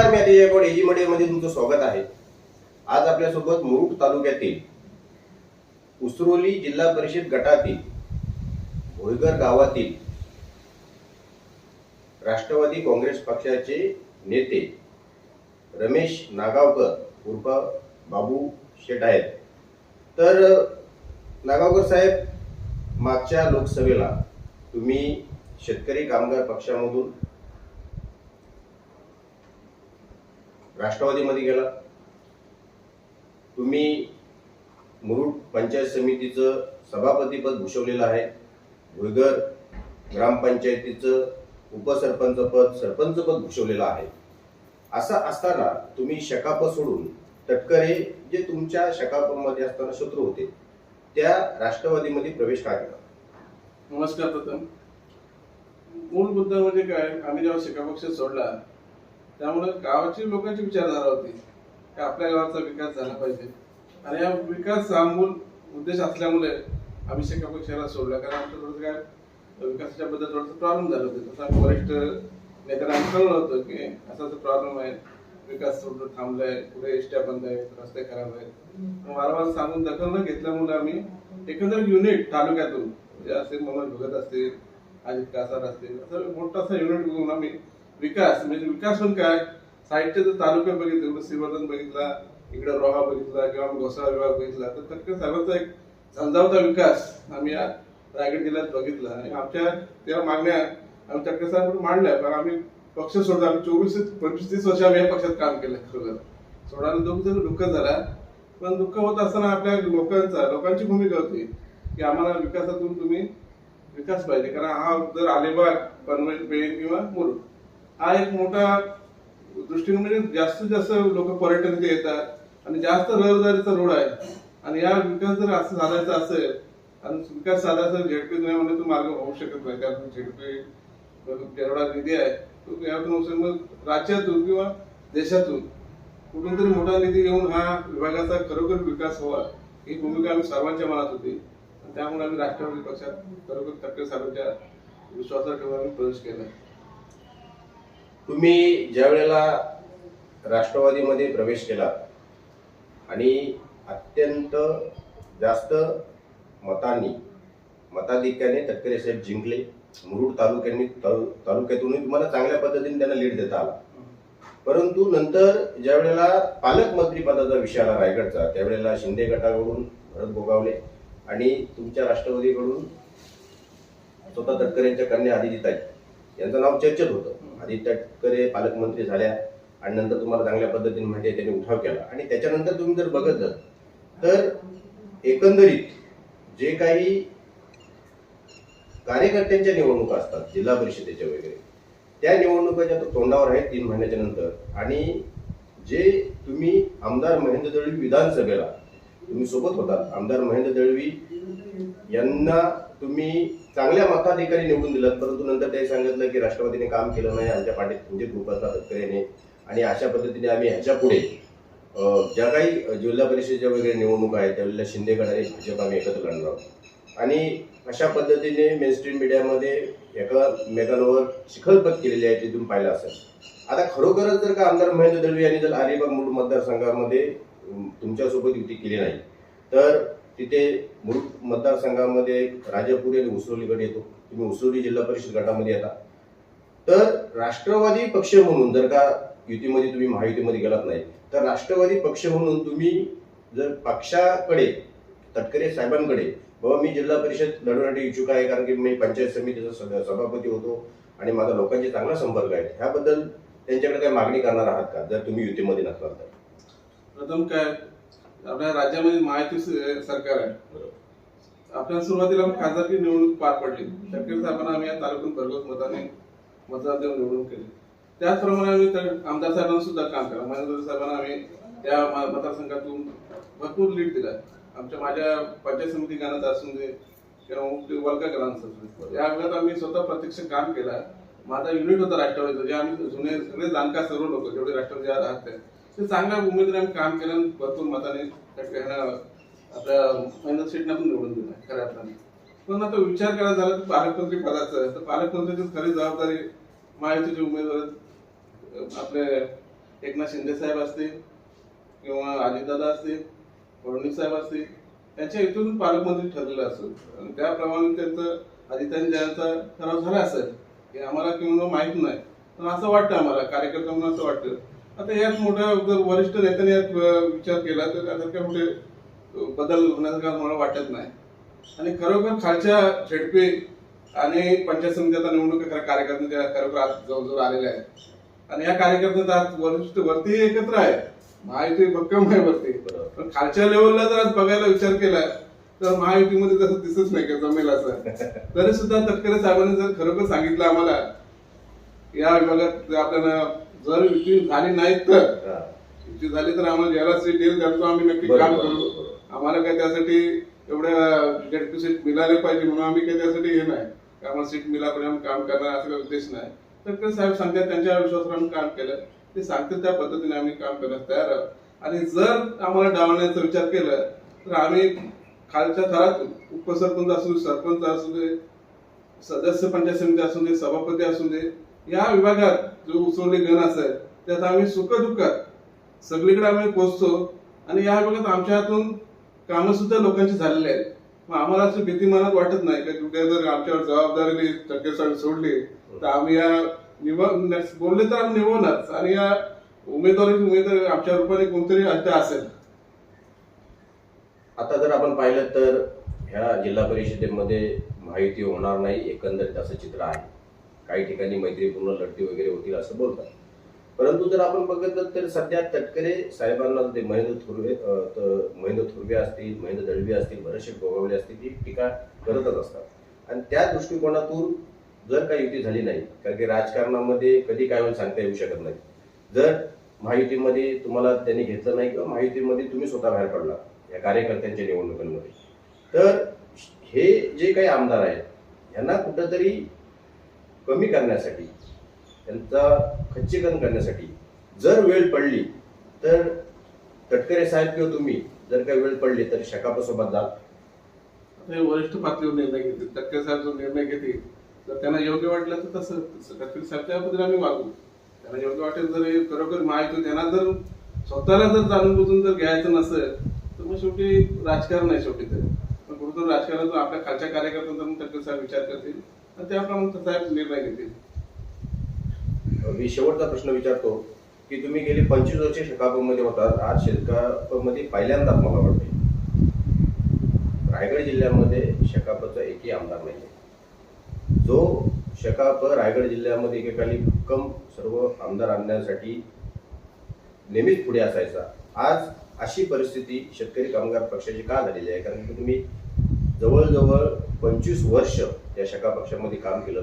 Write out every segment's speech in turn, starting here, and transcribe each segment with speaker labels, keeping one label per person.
Speaker 1: नमस्कार मी अतिशय गोड एजी मध्ये तुमचं स्वागत आहे. आज आपल्यासोबत मुरुड तालुक्यातील उसरोली जिल्हा परिषद गटातील भोयगर गावातील राष्ट्रवादी काँग्रेस पक्षाचे नेते रमेश नागावकर उर्फ बाबू शेट आहेत. तर नागावकर साहेब मागच्या लोकसभेला तुम्ही शेतकरी कामगार पक्षामधून राष्ट्रवादीमध्ये गेला. तुम्ही मुरुड पंचायत समितीचं सभापतीपद भूषवलेलं आहे. भुईगर ग्रामपंचायतीचं उपसरपंच पद सरपंच पद भूषवलेलं आहे. असं असताना तुम्ही शकाप सोडून तटकरे जे तुमच्या शकापमध्ये असताना शत्रू होते त्या राष्ट्रवादीमध्ये प्रवेश का केला?
Speaker 2: नमस्कार प्रथम. मूळ मुद्दा म्हणजे काय? आम्ही जेव्हा शिकापक्ष सोडला त्यामुळे गावाची लोकांची विचारधारा होती की आपल्या गावाचा विकास झाला पाहिजे? आणि या विकास हा मूल उद्देश असल्यामुळे आम्ही शेकापूर पक्षाला सोडला. कारण आमचं थोडंसं काय विकासाच्या बद्दल थोडंसं प्रॉब्लेम झालं होता. तसं आम्ही वरिष्ठ नेत्यांना आम्ही कळलं होतं की असा प्रॉब्लेम आहे. विकास थोडं थांबलाय. पुढे एसट्या बंद आहेत रस्ते खराब आहेत. वारंवार सांगून दखल न घेतल्यामुळे आम्ही एकंदर युनिट तालुक्यातून म्हणजे असे मनोज भगत असतील अजित कासार असतील असं मोठा असा युनिट घेऊन आम्ही विकास म्हणजे विकास पण काय? साहित्य जर तालुक्यात बघितलं इकडं श्रीवर्धन बघितला इकडे रोहा बघितला किंवा घोसाळा विभाग बघितला तर तटकरे साहेबांचा एक झंझावता विकास आम्ही या रायगड जिल्ह्यात बघितला. आणि आमच्या त्या मागण्या आम्ही तटकरे साहेब मांडल्या पण आम्ही पक्ष सोडला. आम्ही चोवीस पंचवीस तीस वर्ष आम्ही या पक्षात काम केलं खरोखर सोडायला दुःख जर दुःख झाला. पण दुःख होत असताना आपल्या लोकांचा लोकांची भूमिका होती की आम्हाला विकासातून तुम्ही विकास पाहिजे. कारण हा जर अलिबाग पनवेल पेण किंवा मुरुड. हा एक मोठा दृष्टीने म्हणजे जास्तीत जास्त लोक पर्यटन इथे येतात आणि जास्त रहदारीचा रोड आहे. आणि या विकास जर असं साधायचा असेल आणि विकास साधायचा झेडपी नाही म्हणजे तो मार्ग होऊ शकत नाही. कारण झेडपी जेवढा निधी आहे तो यातून होऊ मग राज्यातून किंवा देशातून कुठून तरी मोठा निधी घेऊन हा विभागाचा खरोखर विकास व्हावा ही भूमिका आम्ही सर्वांच्या मनात होती. आणि त्यामुळे आम्ही राष्ट्रवादी पक्षात खरोखर तक्के साहेबांच्या विश्वासात ठेवून आम्ही प्रवेश केला.
Speaker 1: तुम्ही ज्या वेळेला राष्ट्रवादीमध्ये प्रवेश केला आणि अत्यंत जास्त मतांनी मताधिक्याने तटकरे साहेब जिंकले मुरुड तालुक्यांनी तालु- तालुक्यातूनही तुम्हाला चांगल्या पद्धतीने त्यांना लीड देता आला. परंतु नंतर ज्या वेळेला पालकमंत्री पदाचा विषय आला रायगडचा त्यावेळेला शिंदे गटाकडून भरत गोगावले आणि तुमच्या राष्ट्रवादीकडून स्वतः तटकरेंच्या कन्या आदितीताई यांचं नाव चर्चेत होतं. आदित्य ठाकरे पालकमंत्री झाल्या आणि नंतर तुम्हाला चांगल्या पद्धतीने माहिती आहे त्यांनी उठाव केला. आणि त्याच्यानंतर तुम्ही जर बघत जाल तर एकंदरीत जे काही कार्यकर्त्यांच्या निवडणुका असतात जिल्हा परिषदेच्या वगैरे त्या निवडणुकाच्या तो तोंडावर आहेत तीन महिन्याच्या नंतर. आणि जे तुम्ही आमदार महेंद्र दळवी विधानसभेला तुम्ही सोबत होतात. आमदार महेंद्र दळवी यांना तुम्ही चांगल्या मताधिकारी निवडून दिलात परंतु नंतर ते सांगितलं की राष्ट्रवादीने काम केलं नाही आमच्या पाठीत म्हणजे ग्रुपातला तटकरेने आणि अशा पद्धतीने आम्ही ह्याच्या पुढे ज्या काही जिल्हा परिषदेच्या वगैरे निवडणूक आहेत त्यावेळेला शिंदे गट आणि भाजप आम्ही एकत्र लढणार आहोत. आणि अशा पद्धतीने मेनस्ट्रीम मीडियामध्ये एका मेकांवर शिखलपत केलेली आहे तिथून पाहिलं असेल. आता खरोखरच जर का आमदार महेंद्र दळवी यांनी जर अलिबाग मूळ मतदारसंघामध्ये तुमच्यासोबत युती केली नाही तर तिथे मुरुड मतदारसंघामध्ये राजापुरी आणि उसरोलीकडे येतो. तुम्ही उसरोली जिल्हा परिषद गटामध्ये येता. तर राष्ट्रवादी पक्ष म्हणून जर का युतीमध्ये तुम्ही महायुतीमध्ये गेलात नाही तर राष्ट्रवादी पक्ष म्हणून तुम्ही जर पक्षाकडे तटकरे साहेबांकडे बाबा मी जिल्हा परिषद लढवण्यासाठी इच्छुक आहे कारण की मी पंचायत समितीचा सभापती होतो आणि माझा लोकांचे चांगला संपर्क आहे. ह्याबद्दल त्यांच्याकडे काही मागणी करणार आहात का? जर तुम्ही युतीमध्ये नसलात तर.
Speaker 2: प्रथम काय आपल्या राज्यामध्ये महायुती सरकार आहे. आपल्या सुरुवातीला खासदारकी निवडणूक पार पडली. शक्य साहेबांना आम्ही या तालुक्यातून भरघोस मताने मतदान देऊन निवडणूक केली. त्याचप्रमाणे आम्ही आमदार साहेबांना सुद्धा काम केलं. महेंद्र साहेबांना आम्ही त्या मतदारसंघातून भरपूर लीड दिला. आमच्या माझ्या पंचायत समिती गाण्यात असून दे किंवा मुक्ती ग्रामसभा या वेळात आम्ही स्वतः प्रत्यक्ष काम केलं. माझा युनिट होता राष्ट्रवादीचा. जे आम्ही जुने सगळे जाणकार सर्व लोक जेवढे राष्ट्रवादी आहात ते चांगल्या उमेदवारी काम केलं आणि भरपूर मताने आता ह्यांना आपल्या पण निवडून दिलं खऱ्या अर्थाने. पण आता विचार करायला झाला तर पालकमंत्री पदाचा तर पालकमंत्र्याची खरी जबाबदारी महायुतीचे उमेदवार आपले एकनाथ शिंदे साहेब असतील किंवा अजितदादा असतील फडणवीस साहेब असतील त्यांच्या इथून पालकमंत्री ठरलेलं असेल. आणि त्याप्रमाणे त्यांचं अजितांचा ठराव झाला असेल हे आम्हाला किंवा माहीत नाही. पण असं वाटतं आम्हाला कार्यकर्त्यांना असं वाटतं. आता यात मोठा जर वरिष्ठ नेत्याने यात विचार केला तर त्यासारखे मोठे अं, बदल होण्यासारखा मला वाटत नाही. आणि खरोखर खालच्या झेडपे आणि पंचायत समित्याचा निवडणूक खऱ्या कार्यकर्त्यांच्या खरोखर आज जवळजवळ आलेल्या आहेत. आणि या कार्यकर्त्यांचा आज वरिष्ठ वरती एकत्र आहे महायुती भक्कम आहे वरती. पण खालच्या लेवलला जर आज बघायला विचार केला तर महायुतीमध्ये तसं दिसत नाही का जमेल असं? तरी सुद्धा तटकरे साहेबांनी जर खरोखर सांगितलं आम्हाला या विभागात आपल्याला जर युती झाली नाही तर. युती झाली तर आम्हाला ज्याला सीट येईल त्यांचं आम्ही नक्की काम
Speaker 1: बरोबर,
Speaker 2: करू.
Speaker 1: बरोबर.
Speaker 2: आम्हाला काय त्यासाठी एवढ्या जेडपी सीट मिळाले पाहिजे म्हणून आम्ही काही त्यासाठी हे नाही. आम्हाला सीट मिळाल्यापर्यंत आम्ही काम करणार असा काही उद्देश नाही. तटकरे साहेब सांगतात त्यांच्या विश्वासावर आम्ही काम केलं. ते सांगतील त्या पद्धतीने आम्ही काम करण्यास तयार आहोत. आणि जर आम्हाला डावण्याचा विचार केला तर आम्ही खालच्या थरातून उपसरपंच असू दे सरपंच असू दे सदस्य पंचायत समिती असू दे सभापती असू दे या विभागात जो उसवली गण असेल त्यात आम्ही सुख दुःख सगळीकडे आम्ही पोहोचतो आणि या विभागात आमच्या हातून कामं सुद्धा लोकांची झालेली आहेत. मग आम्हाला अशी भीती मनात वाटत नाही का कुठे जर आमच्यावर जबाबदारी टक्केसाठी सोडली तर आम्ही या निव बोलले तर आम्ही निवडणारच आणि या उमेदवारी उमेदवार आमच्या रूपाने कोणतरी आता असेल.
Speaker 1: आता जर आपण पाहिलं तर ह्या जिल्हा परिषदेमध्ये माहिती होणार नाही एकंदरीत असं चित्र आहे. काही ठिकाणी मैत्रीपूर्ण लढती वगैरे होतील असं बोलतात. परंतु जर आपण बघितलं तर सध्या तटकरे साहेबांना ते महेंद्र थुर्वे महेंद्र थुर्वे असतील महेंद्र दळवी असतील बरेचसे गोगावले असतील ती टीका करतच असतात. आणि त्या दृष्टिकोनातून जर काही युती झाली नाही कारण की राजकारणामध्ये कधी काय होईल सांगता येऊ शकत नाही. जर महायुतीमध्ये तुम्हाला त्यांनी घेतलं नाही किंवा महायुतीमध्ये तुम्ही स्वतः बाहेर पडला या कार्यकर्त्यांच्या निवडणुकांमध्ये तर हे जे काही आमदार आहेत यांना कुठंतरी कमी करण्यासाठी त्यांचा खच्चीकरण करण्यासाठी जर वेळ पडली तर तटकरे साहेब किंवा तुम्ही जर काही वेळ पडली तर शकापसोबत जाल
Speaker 2: वरिष्ठ पातळीवर निर्णय घेतील तटकरे साहेब जो निर्णय घेतील तर त्यांना योग्य वाटलं तर तसं तटकरे टक्के साहेब आम्ही वागू. त्यांना योग्य वाटेल जर खरोखर माहिती त्यांना जर स्वतःला जर जाणून बुजून जर घ्यायचं नसेल तर मग शेवटी राजकारण आहे शेवटी तर पण कुठं राजकारणातून आपल्या खालच्या कार्यकर्त्यांचा मग तटकरे साहेब विचार करतील तर त्याप्रमाणे साहेब निर्णय घेतील.
Speaker 1: मी शेवटचा प्रश्न विचारतो की तुम्ही गेली पंचवीस वर्षे शेकापमध्ये होतात. आज शेकापमध्ये पहिल्यांदाच मला वाटते रायगड जिल्ह्यामध्ये शेकापचा एकही आमदार नाही जो शेकाप रायगड जिल्ह्यामध्ये एकेकाली भक्कम सर्व आमदार आणण्यासाठी नेहमीच पुढे असायचा. आज अशी परिस्थिती शेतकरी कामगार पक्षाची का झालेली आहे? कारण की तुम्ही जवळजवळ पंचवीस वर्ष या शका पक्षामध्ये काम केलं.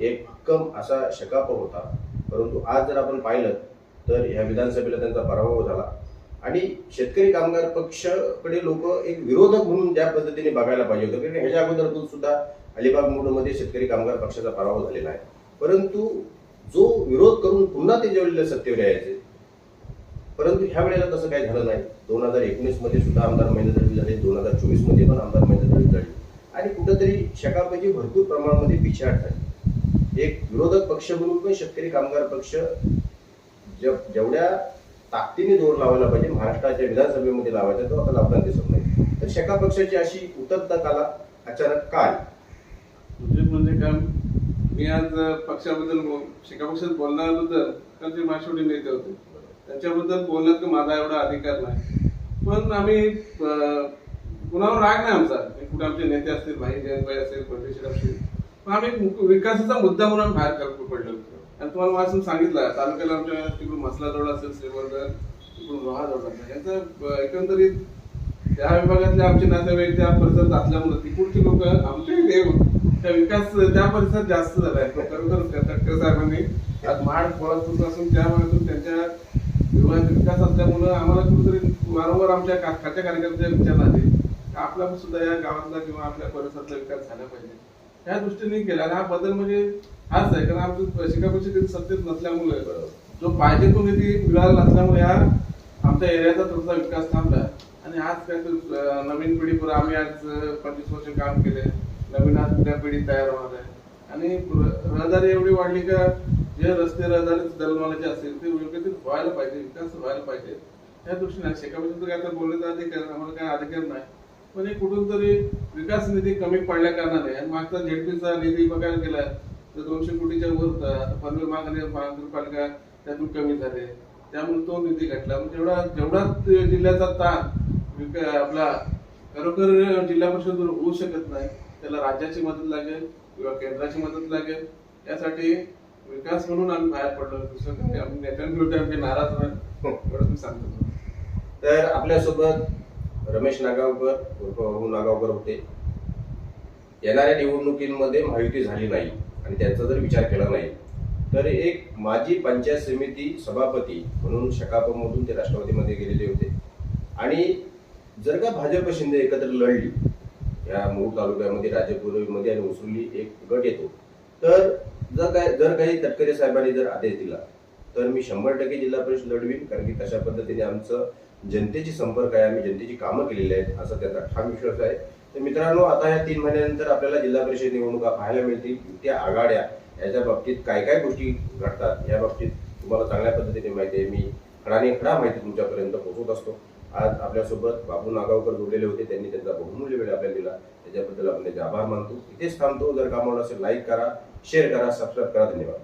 Speaker 1: एक भक्कम असा शकाप होता. परंतु आज जर आपण पाहिलं तर ह्या विधानसभेला त्यांचा पराभव झाला. आणि शेतकरी कामगार पक्षाकडे लोक एक विरोधक म्हणून ज्या पद्धतीने बघायला पाहिजे होतं कारण ह्याच्या अगोदर सुद्धा अलिबाग मोडमध्ये शेतकरी कामगार पक्षाचा पराभव झालेला आहे. परंतु जो विरोध करून पुन्हा ते ज्यावेळेला सत्तेवर यायचे परंतु ह्या वेळेला तसं काही झालं नाही. दोन हजार एकोणीसमध्ये सुद्धा आमदार महेंद्र झाले दोन हजार चोवीसमध्ये पण आमदार महेंद्र झाले. आणि कुठंतरी शकापैकी भरपूर प्रमाणामध्ये पिछाडतात एक विरोधक पक्ष म्हणून पण शेतकरी कामगार पक्ष जे- जेवढ्या ताकदीने जोर लावायला पाहिजे महाराष्ट्राच्या विधानसभेमध्ये लावायचा तो आता लावताना दिसत नाही. तर शका पक्षाची अशी उतरता काला अचानक काय?
Speaker 2: म्हणजे काय? मी आज पक्षाबद्दल बो- शिका पक्षात बोलण्याबद्दल कारण ते माझ्या नेते होते. त्यांच्याबद्दल बोलण्यात माझा एवढा अधिकार नाही. पण आम्ही कुणावर राग नाही आमचा. कुठे आमचे नेते असतील भाई जयंतभाई असेल परदेशी असतील. पण आम्ही विकासाचा मुद्दा म्हणून आम्ही बाहेर करतो पडलो होतो. आणि तुम्हाला माझं सांगितलं तालुक्याला आमच्या तिकडून मसला असेल श्रीवर्धन तिकडून रोहा असेल. यांचं एकंदरीत त्या विभागातले आमचे नातेवाईक त्या परिसरात असल्यामुळे तिकडची लोक आमचे देव त्या विकास त्या परिसरात जास्त झाला आहे खरोखर तटकर साहेबांनी आज माड पोळातून असून त्या भागातून त्यांच्या विभागात विकास असल्यामुळं आम्हाला कुठेतरी वारंवार आमच्या का- खात्या कार्यकर्त्याच्या विचार आले आपला पण सुद्धा या गावातला किंवा आपल्या परिसरातला विकास झाला पाहिजे. त्या दृष्टीने केला आणि हा बदल म्हणजे हाच आहे. कारण आमचं शिकापची कधी सत्तेत नसल्यामुळे जो पाहिजे तो निधी मिळाला नसल्यामुळे हा आमच्या एरियाचा थोडासा विकास थांबला. आणि आज काय तर अं, नवीन पिढीपुढे आम्ही आज पंचवीस वर्ष काम केले. नवीन आज उद्या पिढी तयार होणार आहे. आणि रहदारी एवढी वाढली का जे रस्ते रहदारी दलमालाचे असतील ते योग्य ते व्हायला पाहिजे विकास व्हायला पाहिजे. त्या दृष्टीने शेकापासून काय तर बोलण्याचा अधिकार आम्हाला काय अधिकार नाही. पण हे कुठून तरी विकास निधी कमी पडल्या कारणाने आणि मागचा झेडपीचा निधी बघायला गेला तर दोनशे कोटीच्या वर आता पनवेल महानगर महानगरपालिका त्यातून कमी झाले. त्यामुळे तो निधी घटला. म्हणजे जेवढा जेवढा जिल्ह्याचा ताण विक- आपला खरोखर जिल्हा परिषद होऊ शकत नाही त्याला राज्याची मदत लागेल किंवा केंद्राची मदत लागेल. यासाठी विकास म्हणून आम्ही बाहेर पडलो. दुसरं काही आम्ही नेत्यांविरुद्ध आमचे नाराज नाही. एवढं मी सांगतो.
Speaker 1: तर आपल्यासोबत रमेश नागावकर उर्फ अरुण नागावकर होते. येणाऱ्या निवडणुकीमध्ये महायुती झाली नाही आणि त्यांचा जर विचार केला नाही तर एक माजी पंचायत समिती सभापती म्हणून शकापमधून ते राष्ट्रवादीमध्ये गेलेले होते. आणि जर का भाजप शिंदे एकत्र लढली या मूळ तालुक्यामध्ये राजापूरमध्ये आणि उसुली एक गट येतो तर जर काय जर काही तटकरे साहेबांनी जर आदेश दिला तर मी शंभर टक्के जिल्हा परिषद लढवीन कारण की तशा पद्धतीने आमचं जनतेची संपर्क आहे आम्ही जनतेची कामं केलेली आहेत असा त्याचा ठाम विश्वास आहे. तर मित्रांनो आता या तीन महिन्यानंतर आपल्याला जिल्हा परिषद निवडणुका पाहायला मिळतील. त्या आघाड्या याच्या बाबतीत काय काय गोष्टी घडतात या बाबतीत तुम्हाला चांगल्या पद्धतीने माहिती आहे. मी खडाने खडा माहिती तुमच्यापर्यंत पोहोचत असतो. आज आपल्यासोबत बाबू नागावकर जोडलेले होते. त्यांनी त्यांचा बहुमूल्य वेळ आपल्याला दिला. त्याच्याबद्दल आपण त्याचे आभार मानतो. इथेच थांबतो. जर कामाला असेल लाईक करा शेअर करा सबस्क्राईब करा. धन्यवाद.